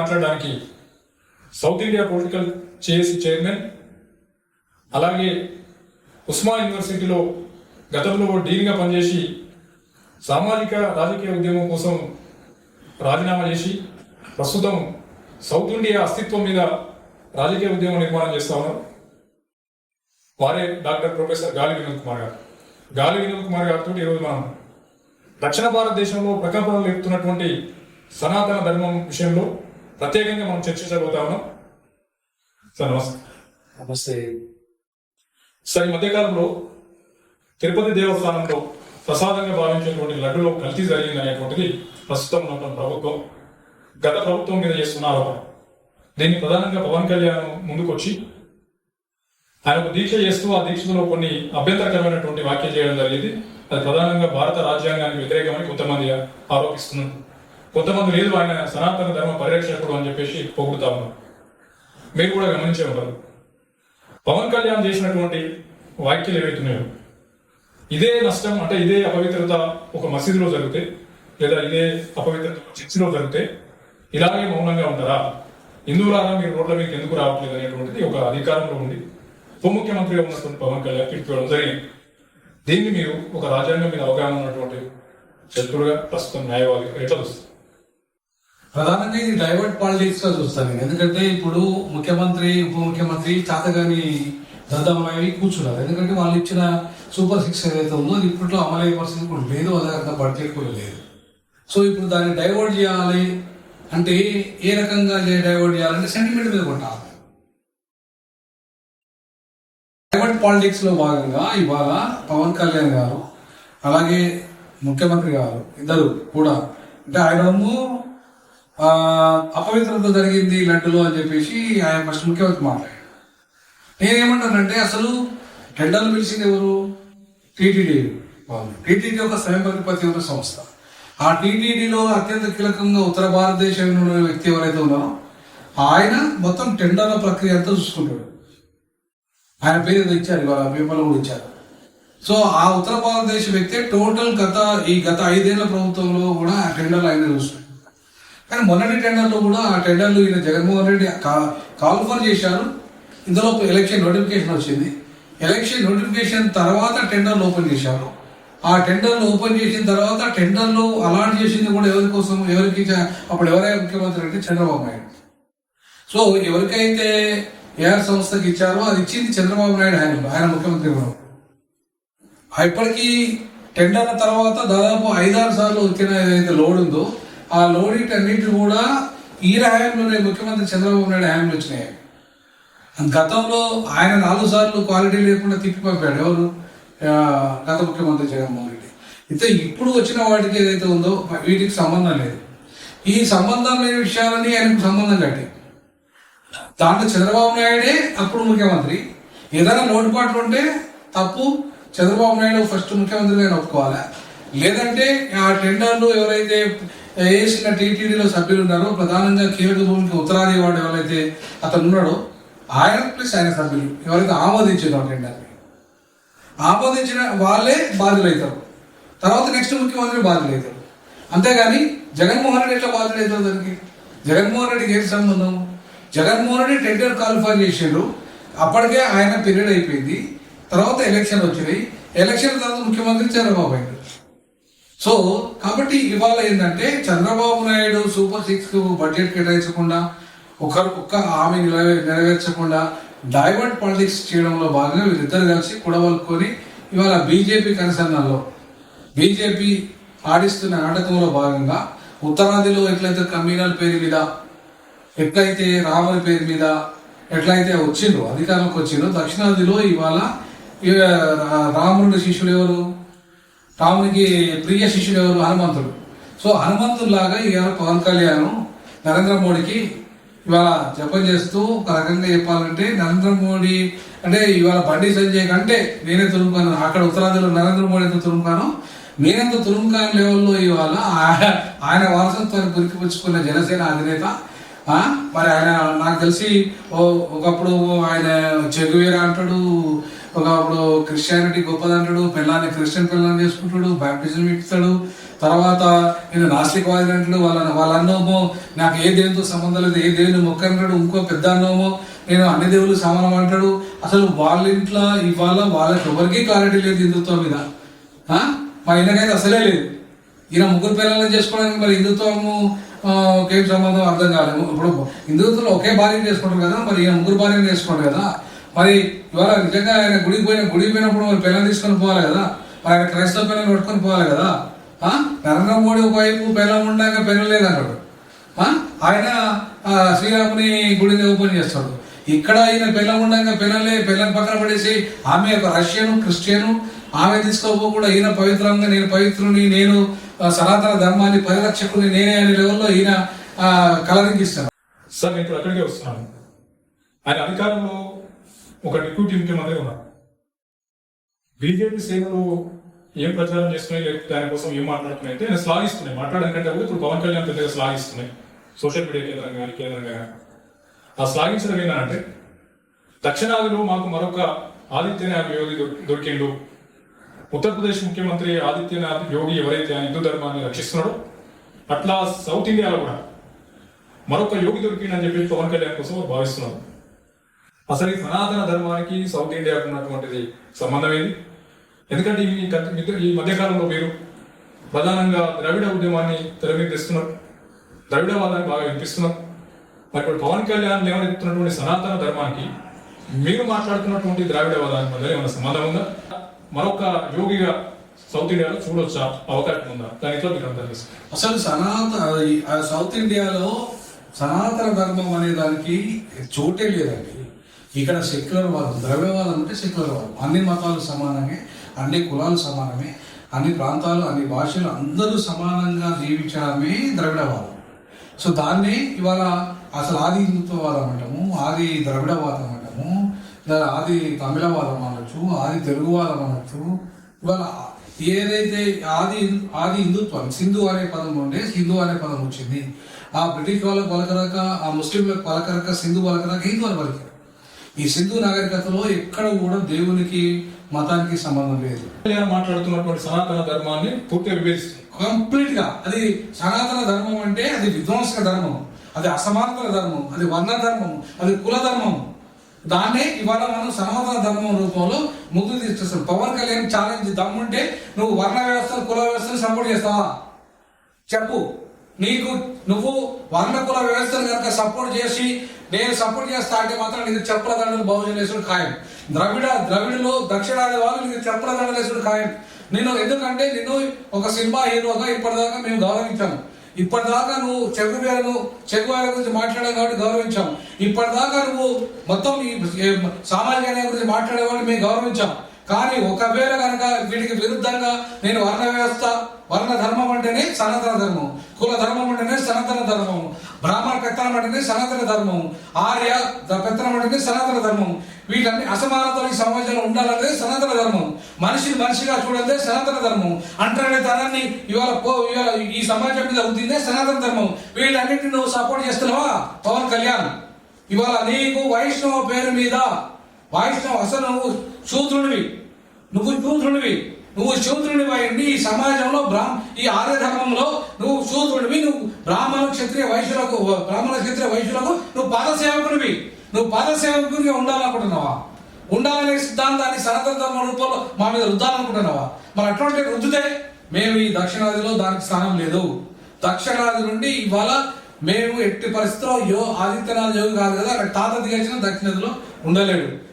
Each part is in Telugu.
మాట్లాడడానికి సౌత్ ఇండియా పొలిటికల్ చేసి చైర్మన్ అలాగే ఉస్మా యూనివర్సిటీలో గతంలో డీన్గా పనిచేసి సామాజిక రాజకీయ ఉద్యమం కోసం రాజీనామా చేసి ప్రస్తుతం సౌత్ ఇండియా అస్తిత్వం మీద రాజకీయ ఉద్యమం నిర్మాణం చేస్తా ఉన్నారు. వారే డాక్టర్ ప్రొఫెసర్ గాలి వినోద్ కుమార్ గారు. గాలి వినోద్ కుమార్ గారితో ఈరోజు మనం దక్షిణ భారతదేశంలో ప్రకంపనలు లేపుతున్నటువంటి సనాతన ధర్మం విషయంలో ప్రత్యేకంగా మనం చర్చించబోతా ఉన్నాం సార్ నమస్తే. నమస్తే. సార్ ఈ మధ్యకాలంలో తిరుపతి దేవస్థానంలో ప్రసాదంగా భావించేటువంటి లడ్డులో కల్తీ జరిగింది అనేటువంటిది ప్రస్తుతం ఉన్నటువంటి ప్రభుత్వం. గత ప్రభుత్వం మీద చేస్తున్న ఆరోపణ దీన్ని ప్రధానంగా పవన్ కళ్యాణ్ ముందుకొచ్చి ఆయనకు దీక్ష చేస్తూ ఆ దీక్షలో కొన్ని అభ్యంతరకరమైనటువంటి వ్యాఖ్యలు చేయడం జరిగింది. అది ప్రధానంగా భారత రాజ్యాంగానికి వ్యతిరేకమని కొంతమంది ఆరోపిస్తున్నారు. కొంతమంది లేదు ఆయన సనాతన ధర్మ పరిరక్షకుడు అని చెప్పేసి పొగుడుతా ఉన్నారు. మీరు కూడా గమనించే ఉంటారు. పవన్ కళ్యాణ్ చేసినటువంటి వ్యాఖ్యలు ఏవైతున్నాయో ఇదే నష్టం అంటే ఇదే అపవిత్రత ఒక మసీదులో జరిగితే లేదా ఇదే అపవిత్రత చర్చిలో జరిగితే ఇలాగే మౌనంగా ఉంటారా? హిందువులారా మీరు రోడ్ల మీకు ఎందుకు రావట్లేదు అనేటువంటిది ఒక అధికారంలో ఉండి ఉప ముఖ్యమంత్రిగా ఉన్నటువంటి పవన్ కళ్యాణ్ పిలుపుకోవడం జరిగింది. దీన్ని మీరు ఒక రాజ్యాంగం మీద అవగాహన ఉన్నటువంటి చతురుగా ప్రస్తుతం న్యాయవాది ఎట్లా వస్తుంది ప్రధానంగా ఇది డైవర్ట్ పాలిటిక్స్గా చూస్తాను. నేను ఎందుకంటే ఇప్పుడు ముఖ్యమంత్రి ఉప ముఖ్యమంత్రి చాతగాని దద్దమలవి కూర్చున్నారు. ఎందుకంటే వాళ్ళు ఇచ్చిన సూపర్ సిక్స్ ఏదైతే ఉందో అది ఇప్పట్లో అమలయ్యే పరిస్థితి కూడా లేదు అదంతా బడ్జెట్ కూడా లేదు. సో ఇప్పుడు దాన్ని డైవర్ట్ చేయాలి అంటే ఏ రకంగా డైవర్ట్ చేయాలంటే సెంటిమెంట్ మీద కొట్టాలి. డైవర్ట్ పాలిటిక్స్లో భాగంగా ఇవాళ పవన్ కళ్యాణ్ గారు అలాగే ముఖ్యమంత్రి గారు ఇద్దరు కూడా. అంటే ఆయనము అపవిత్రత జరిగింది లడ్డులో అని చెప్పేసి ఆయన ఫస్ట్ ముఖ్యమంత్రి మాట్లాడారు నేనేమంటానంటే అసలు టెండర్లు పిలిచింది ఎవరు? టీటీడీ వాళ్ళు. టీటీడీ ఒక స్వయం ప్రతిపత్తి ఉన్న సంస్థ. ఆ టీటీడీలో అత్యంత కీలకంగా ఉత్తర భారతదేశంలో ఉన్న వ్యక్తి ఎవరైతే ఉన్నారో ఆయన మొత్తం టెండర్ల ప్రక్రియ అంతా చూసుకుంటాడు. ఆయన పేరు ఏదో ఇచ్చారు ఇవాళ పేపర్లో కూడా ఇచ్చారు. సో ఆ ఉత్తర భారతదేశ వ్యక్తి టోటల్ గత ఈ గత ఐదేళ్ళ ప్రభుత్వంలో కూడా ఆ టెండర్లు ఆయన చూస్తున్నాడు. కానీ మొన్నటి టెండర్లో కూడా ఆ టెండర్లు ఈయన జగన్మోహన్ రెడ్డి కా- కాల్ఫర్ చేశారు. ఇందులో ఎలక్షన్ నోటిఫికేషన్ వచ్చింది. ఎలక్షన్ నోటిఫికేషన్ తర్వాత టెండర్లు ఓపెన్ చేశారు. ఆ టెండర్లు ఓపెన్ చేసిన తర్వాత టెండర్లు అలాట్ చేసింది కూడా ఎవరి కోసం? ఎవరికి అప్పుడు ఎవరైనా ముఖ్యమంత్రి అంటే చంద్రబాబు నాయుడు. సో ఎవరికైతే ఏఆర్ సంస్థకి ఇచ్చారో అది ఇచ్చింది చంద్రబాబు నాయుడు ఆయన ఆయన ముఖ్యమంత్రి కూడా. ఇప్పటికీ టెండర్ల తర్వాత దాదాపు ఐదారు సార్లు వచ్చిన ఏదైతే లోడ్ ఉందో ఆ లోడ్ అన్నింటిని కూడా ఈ హయాంలోనే ముఖ్యమంత్రి చంద్రబాబు నాయుడు హయాంలో వచ్చినాయి. గతంలో ఆయన నాలుగు సార్లు క్వాలిటీ లేకుండా తిప్పి పంపాడు. ఎవరు? గత ముఖ్యమంత్రి జగన్మోహన్ రెడ్డి. అయితే ఇప్పుడు వచ్చిన వాటికి ఏదైతే ఉందో వీటికి సంబంధం లేదు. ఈ సంబంధం లేని విషయాలని ఆయనకు సంబంధం కట్టి. దాంట్లో చంద్రబాబు నాయుడే అప్పుడు ముఖ్యమంత్రి. ఏదైనా లోటుపాట్లు ఉంటే తప్పు. చంద్రబాబు నాయుడు ఫస్ట్ ముఖ్యమంత్రిగా ఒప్పుకోవాలి? లేదంటే ఆ టెండర్లు ఎవరైతే వేసిన టీటీడీలో సభ్యులు ఉన్నారు ప్రధానంగా కీలక భూమికి ఉత్తరాది వాడు ఎవరైతే అతను ఉన్నాడో ఆయన ప్లస్ ఆయన సభ్యులు. ఎవరైతే ఆమోదించారో ఆ టెండర్ని ఆమోదించిన వాళ్ళే బాధ్యులవుతారు తర్వాత నెక్స్ట్ ముఖ్యమంత్రి బాధ్యులవుతారు అంతేగాని జగన్మోహన్ రెడ్డి ఎట్లా బాధ్యులవుతారు దానికి? జగన్మోహన్ రెడ్డికి ఏం సంబంధం? జగన్మోహన్ రెడ్డి టెండర్ క్వాలిఫై చేసిండ్రు అప్పటికే ఆయన పీరియడ్ అయిపోయింది. తర్వాత ఎలక్షన్ వచ్చినాయి. ఎలక్షన్ తర్వాత ముఖ్యమంత్రి చంద్రబాబు అయ్యారు సో కాబట్టి ఇవాళ ఏంటంటే Chandrababu Naidu super six budget కేటాయించకుండా ఒకరు ఒక్క హామీ నెరవేర్చకుండా డైవర్ట్ పాలిటిక్స్ చేయడంలో భాగంగా వీళ్ళిద్దరు కలిసి కుడవలుకొని ఇవాళ బీజేపీ కనసన్నలో బీజేపీ ఆడిస్తున్న నాటకంలో భాగంగా ఉత్తరాదిలో ఎట్లయితే కమ్యూనల్ పేరు మీద ఎట్లయితే రాముని పేరు మీద ఎట్లయితే వచ్చిండ్రు అధికారంలోకి వచ్చిండ్రు దక్షిణాదిలో ఇవాళ ఇక రాముడి శిష్యుడు ఎవరు? రామునికి ప్రియ శిష్యుడు ఎవరు? హనుమంతుడు. సో హనుమంతుడిలాగా ఇవాళ పవన్ కళ్యాణ్ నరేంద్ర మోడీకి ఇవాళ జపం చేస్తూ ఒక రకంగా చెప్పాలంటే నరేంద్ర మోడీ అంటే ఇవాళ బండి సంజయ్ కంటే నేనే తురుముకాను అక్కడ ఉత్తరాదిలో నరేంద్ర మోడీ ఎంత తురుముకాను నేనెంత తురుముకాను లెవెల్లో ఇవాళ ఆయన వారసత్వాన్ని పురికిపుచ్చుకున్న జనసేన అధినేత మరి ఆయన నాకు తెలిసి ఓ- ఒకప్పుడు ఆయన చెగువేరా అంటాడు ఒక అప్పుడు క్రిస్టియానిటీ గొప్పదంటాడు పిల్లాన్ని క్రిస్టియన్ పిల్లని చేసుకుంటాడు బ్యాప్టిజం ఇస్తాడు. తర్వాత నేను నాస్తికవాది అంటాడు వాళ్ళ వాళ్ళ అన్నోమో నాకు ఏ దేవునితో సంబంధం లేదు ఏ దేవుని మొక్క అంటాడు ఇంకో పెద్ద అన్నోమో నేను అన్ని దేవుళ్ళు సమానం అంటాడు. అసలు వాళ్ళ ఇంట్లో ఇవాళ వాళ్ళకి ఎవరికీ క్లారిటీ లేదు హిందుత్వం మీద. మా ఈయనకైతే అసలే లేదు. ఈయన ముగ్గురు పిల్లలను చేసుకోవడానికి మరి హిందుత్వము ఆ, సంబంధం అర్థం కాలేదు. ఇప్పుడు హిందుత్వంలో ఒకే భార్యను చేసుకుంటారు కదా మరి ఈయన ముగ్గురు భార్యను చేసుకుంటారు కదా. మరి ఇవాళ నిజంగా ఆయన గుడికి పోయిన గుడికి పోయినప్పుడు మరి పిల్లలు తీసుకొని పోవాలి కదా? మరి ఆయన క్రైస్తవ పిల్లలు పట్టుకొని పోవాలి కదా? ఆ? నరేంద్ర మోడీ ఒకవైపు పిల్లలు ఉండాక పిల్లలు లేదన్నాడు ఆ? ఆయన శ్రీరాముని గుడిని ఓపెన్ చేస్తాడు. ఇక్కడ ఆయన పిల్ల ఉండగా పిల్లలే పిల్లని పక్కన పడేసి ఆమె ఒక రష్యను క్రిస్టియను ఆమె తీసుకోపోకుండా ఈయన పవిత్రంగా నేను పవిత్రుని నేను సనాతన ధర్మాన్ని పరిరక్షకుని నేనే అనే లెవెల్లో ఈయన కలరింగిస్తాను సార్ నేను ఇప్పుడు అక్కడికే వస్తున్నాను. ఆయన అధికారంలో ఒక డిప్యూటీ ముఖ్యమంత్రి ఉన్నారు బీజేపీ సేవలు ఏం ప్రచారం చేస్తున్నాయి లేకపోతే దానికోసం ఏం మాట్లాడుతున్నాయి అంటే నేను శ్లాఘిస్తున్నాయి. మాట్లాడడం కూడా ఇప్పుడు పవన్ కళ్యాణ్ పెద్దగా శ్లాఘిస్తున్నాయి. సోషల్ మీడియా కేంద్రంగా కానీ కేంద్రంగా కానీ. ఆ శ్లాఘించడం ఏంటంటే దక్షిణాదిలో మాకు మరొక ఆదిత్యనాథ్ యోగి దొరికిండు. ఉత్తరప్రదేశ్ ముఖ్యమంత్రి ఆదిత్యనాథ్ యోగి ఎవరైతే ఆ హిందూ ధర్మాన్ని రక్షిస్తున్నాడో అట్లా సౌత్ ఇండియాలో కూడా మరొక యోగి దొరికిందని చెప్పి పవన్ కళ్యాణ్ కోసం భావిస్తున్నారు. అసలు ఈ సనాతన ధర్మానికి సౌత్ ఇండియాకు ఉన్నటువంటిది సంబంధం ఏంది? ఎందుకంటే ఈ ఈ మధ్యకాలంలో మీరు ప్రధానంగా ద్రవిడ ఉద్యమాన్ని తెర ద్రవిడ తెస్తున్నారు ద్రవిడవాదాన్ని బాగా వినిపిస్తున్నారు. మరి ఇప్పుడు పవన్ కళ్యాణ్ లేవనెత్తున్నటువంటి సనాతన ధర్మానికి మీరు మాట్లాడుతున్నటువంటి ద్రావిడవాదానికి మధ్య ఏమైనా సంబంధం ఉందా? మరొక యోగిగా సౌత్ ఇండియాలో చూడొచ్చా? అవకాశం ఉందా? దానితో మీరు అసలు సనాతన సౌత్ ఇండియాలో సనాతన ధర్మం అనే దానికి చోటే లేదండి. ఇక్కడ సెక్యులర్ వాదం ద్రవ్యవాదం అంటే సెక్యులర్ వాదం అన్ని మతాలు సమానమే అన్ని కులాలు సమానమే అన్ని ప్రాంతాలు అన్ని భాషలు అందరూ సమానంగా జీవించడమే ద్రవిడవాదం. సో దాన్ని ఇవాళ అసలు ఆది హిందుత్వవాదం అంటాము ఆది ద్రవిడవాదం అంటాము లేదా ఆది తమిళవాదం అనొచ్చు ఆది తెలుగువాదం అనొచ్చు. ఇవాళ ఏదైతే ఆది ఆది హిందుత్వం సింధు అనే పదం ఉండే హిందూ అనే పదం వచ్చింది. ఆ బ్రిటిష్ వాళ్ళకు పలకరాక ఆ ముస్లింలకు పలకరాక సింధు పలకరాక హిందూ అని పలికారు ఈ సింధు నాగరికతలో ఎక్కడ కూడా దేవునికి మతానికి సంబంధం లేదు. మాట్లాడుతున్నటువంటి సనాతన ధర్మాన్ని పూర్తిగా విభేదిస్తుంది. కంప్లీట్గా అది సనాతన ధర్మం అంటే అది విధ్వంసక ధర్మం. అది అసమానతల ధర్మం. అది వర్ణ ధర్మం. అది కుల ధర్మం. దాన్నే ఇవాళ మనం సనాతన ధర్మం రూపంలో ముందుకు తీసుకొస్తాం పవన్ కళ్యాణ్ ఛాలెంజ్ దమ్ముంటే నువ్వు వర్ణ వ్యవస్థ కుల వ్యవస్థను సపోర్ట్ చేస్తావా? చెప్పు. నీకు నువ్వు వర్ణ కుల వ్యవస్థను కనుక సపోర్ట్ చేసి నేను సపోర్ట్ చేస్తా అంటే మాత్రం నీకు చెప్పుల దండలు బహుజనేశ్వరుడు ఖాయం. ద్రవిడ ద్రవిడలో దక్షిణాది వాళ్ళు నీకు చెప్పుల దండలేశ్వరుడు ఖాయం. నేను ఎందుకంటే నిన్ను ఒక సినిమా హీరోగా ఇప్పటిదాకా మేము గౌరవించాము. ఇప్పటిదాకా నువ్వు చెగువేరను చెగువేర గురించి మాట్లాడావు కాబట్టి గౌరవించాం ఇప్పటిదాకా నువ్వు మొత్తం ఈ సామాజిక గురించి మాట్లాడేవాడిని మేము గౌరవించాం కానీ ఒకవేళ కనుక వీటికి విరుద్ధంగా నేను వర్ణ వ్యవస్థ వర్ణ ధర్మం అంటేనే సనాతన ధర్మం కుల ధర్మం అంటేనే సనాతన ధర్మం బ్రాహ్మణ పెత్తనం అంటేనే సనాతన ధర్మం ఆర్య పెత్తనం అంటేనే సనాతన ధర్మం. వీటన్ని అసమానతలు ఈ సమాజంలో ఉండాలనేది సనాతన ధర్మం. మనిషిని మనిషిగా చూడదే సనాతన ధర్మం. అంటనే తనాన్ని ఇవాళ పో ఇవాళ ఈ సమాజం మీద ఉందిందే సనాతన ధర్మం. వీళ్ళన్నింటినీ నువ్వు సపోర్ట్ చేస్తున్నావా? పవన్ కళ్యాణ్. ఇవాళ నీకు వైష్ణవ పేరు మీద వైష్ణవ అసలు నువ్వు శూద్రుడివి. నువ్వు శూద్రుడివి. నువ్వు శూద్రుడివి అయ్యండి. ఈ సమాజంలో బ్రాహ్మ ఈ ఆర్య ధర్మంలో నువ్వు శూద్రుడివి. నువ్వు బ్రాహ్మణ క్షత్రియ వైశ్యులకు బ్రాహ్మణ క్షత్రియ వైశ్యులకు నువ్వు పాదసేవకుడివి. నువ్వు పాదసేవకుడిగా ఉండాలనుకుంటున్నావా? ఉండాలనే సిద్ధాంతాన్ని సనాతన ధర్మ రూపంలో మా మీద రుద్దాలనుకుంటున్నావా? మరి అటువంటి రుద్దుతే మేము ఈ దక్షిణాదిలో దానికి స్థానం లేదు. దక్షిణాది నుండి ఇవాళ మేము ఎట్టి పరిస్థితిలో యో ఆదిత్యనాథ్ యోగి కాదు కదా అక్కడ తాత దిగచ్చిన దక్షిణాదిలో ఉండలేడు.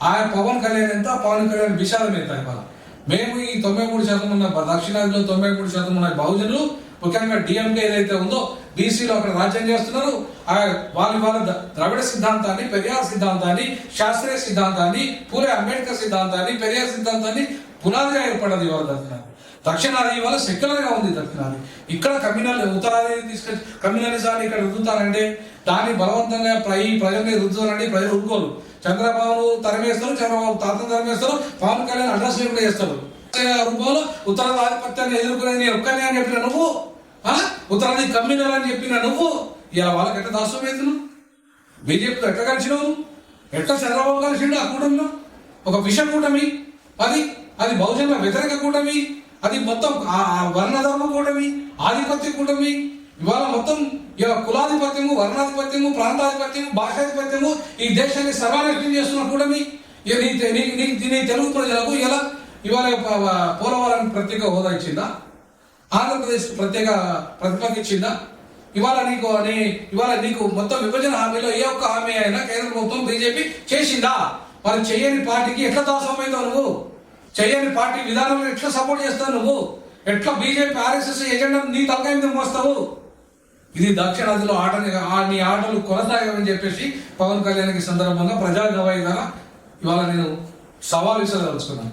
ఆయన పవన్ కళ్యాణ్ ఎంత పవన్ కళ్యాణ్ విషాదం ఎంత ఇవాళ మేము ఈ తొంభై మూడు శాతం ఉన్న దక్షిణాదిలో తొంభై మూడు శాతం ఉన్న బహుజనులు ముఖ్యంగా డిఎంకే ఏదైతే ఉందో బీసీలో అక్కడ రాజ్యం చేస్తున్నారు. ఆ వాళ్ళ వాళ్ళ ద- ద్రవిడ సిద్ధాంతాన్ని పెరియార్ సిద్ధాంతాన్ని శాస్త్రీయ సిద్ధాంతాన్ని పూరే అంబేద్కర్ సిద్ధాంతాన్ని పెరియార్ సిద్ధాంతాన్ని పునాదిగా ఏర్పడదు ఇవాళ దక్షిణాది వల్ల ఇవాళ ఉంది దక్షిణాది. ఇక్కడ కమ్యూనల్ ఉత్తరాది తీసుకొచ్చి కమ్యూనలిజాన్ని ఇక్కడ రుద్దుతారంటే దాన్ని బలవంతంగా ప్రై ప్రజల్ని రుద్దుతారంటే ప్రజలు రుద్దుకోరు. చంద్రబాబు తరిమేస్తారు చంద్రబాబు తాత తరిమేస్తారు పవన్ కళ్యాణ్ అడ్రస్ లేకుండా చేస్తారు. రూపంలో ఉత్తరాది ఆధిపత్యాన్ని ఎదుర్కొనేది నేను ఒక్కనే అని చెప్పిన నువ్వు? ఉత్తరాది కమ్యూనల్ అని చెప్పిన నువ్వు? ఇలా వాళ్ళకి ఎట్లా దాసం బీజేపీతో ఎట్లా కలిసినావు ఎట్లా చంద్రబాబు కలిసిండు ఆ కూటమిలో? ఒక విష కూటమి? అది? అది బహుజన వ్యతిరేక కూటమి? అది మొత్తం ఆ ఆ వర్ణధర్మ కూటమి ఆధిపత్య కూటమి ఇవాళ మొత్తం ఇవాళ కులాధిపత్యము వర్ణాధిపత్యము ప్రాంతాధిపత్యము భాషాధిపత్యము ఈ దేశాన్ని సర్వాధిపత్యం చేస్తున్న కూటమి. ఇక నీ తెలుగు ప్రజలకు ఇలా ఇవాళ ప- పోలవరానికి ప్రత్యేక హోదా ఇచ్చిందా? ఆంధ్రప్రదేశ్ ప్రత్యేక ప్రతిపత్తి ఇచ్చిందా? ఇవాళ నీకు నీ ఇవాళ నీకు మొత్తం విభజన హామీలో ఏ ఒక్క హామీ అయినా కేంద్ర ప్రభుత్వం బీజేపీ చేసిందా? మరి చేయని పార్టీకి ఎట్లా దాసమైందో నువ్వు? చేయని పార్టీ విధానంలో ఎట్లా సపోర్ట్ చేస్తావు నువ్వు? ఎట్లా బీజేపీ ఆర్ఎస్ఎస్ ఎజెండా నీ తలకాయ మీద మోస్తావు? ఇది దక్షిణాదిలో ఆట ఆ నీ ఆటలు కొనసాగమని చెప్పేసి పవన్ కళ్యాణ్కి సందర్భంగా ప్రజా గవాయి ద్వారా ఇవాళ నేను సవాల్ విసరదలుచుకున్నాను